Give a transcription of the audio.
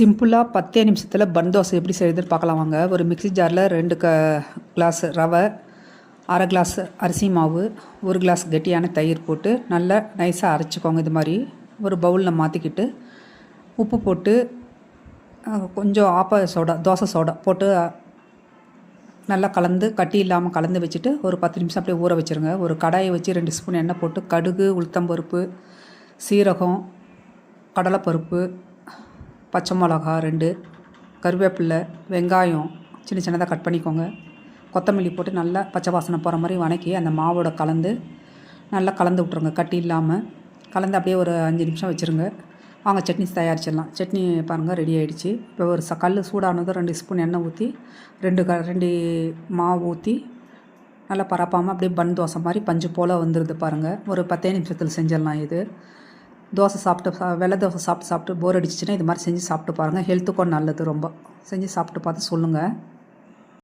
சிம்பிளாக பத்தே நிமிஷத்தில் பன் தோசை எப்படி செய்யுதுன்னு பார்க்கலாம் வாங்க. ஒரு மிக்ஸி ஜாரில் ரெண்டு க கிளாஸ் ரவை அரை கிளாஸ் அரிசி மாவு ஒரு கிளாஸ் கெட்டியான தயிர் போட்டு நல்லா நைஸாக அரைச்சிக்கோங்க இது மாதிரி. ஒரு பவுலில் மாற்றிக்கிட்டு உப்பு போட்டு கொஞ்சம் ஆப்ப சோடா தோசை சோடா போட்டு நல்லா கலந்து கட்டி இல்லாமல் கலந்து வச்சுட்டு ஒரு பத்து நிமிஷம் அப்படியே ஊற வச்சுருங்க. ஒரு கடாயை வச்சு ரெண்டு ஸ்பூன் எண்ணெய் போட்டு கடுகு உளுத்தம்பருப்பு சீரகம் கடலைப்பருப்பு பச்சை மிளகா ரெண்டு கருவேப்பிலை வெங்காயம் சின்ன சின்னதாக கட் பண்ணிக்கோங்க. கொத்தமல்லி போட்டு நல்லா பச்சை வாசனை போகிற மாதிரி வணக்கி அந்த மாவோட கலந்து நல்லா கலந்து விட்ருங்க கட்டி இல்லாமல் கலந்து அப்படியே ஒரு அஞ்சு நிமிஷம் வச்சுருங்க. வாங்க சட்னி தயாரிச்சிடலாம். சட்னி பாருங்கள் ரெடி ஆகிடுச்சு இப்போ ஒரு ச கல் சூடானதும் ரெண்டு ஸ்பூன் எண்ணெய் ஊற்றி ரெண்டு க ரெண்டு மாவு ஊற்றி நல்லா பரப்பாமல் அப்படியே பன் தோசை மாதிரி பஞ்சு போல் வந்துடுது பாருங்கள் ஒரு பத்தே நிமிஷத்தில் செஞ்சிடலாம் இது. தோசை சாப்பிட்டு சா- வெள்ளை தோசை சாப்பிட்டு சாப்பிட்டு போர் அடிச்சிச்சுன்னா இது மாதிரி செஞ்சு சாப்பிட்டு பாருங்கள் ஹெல்த்துக்கும் நல்லது ரொம்ப. செஞ்சு சாப்பிட்டு பார்த்து சொல்லுங்கள்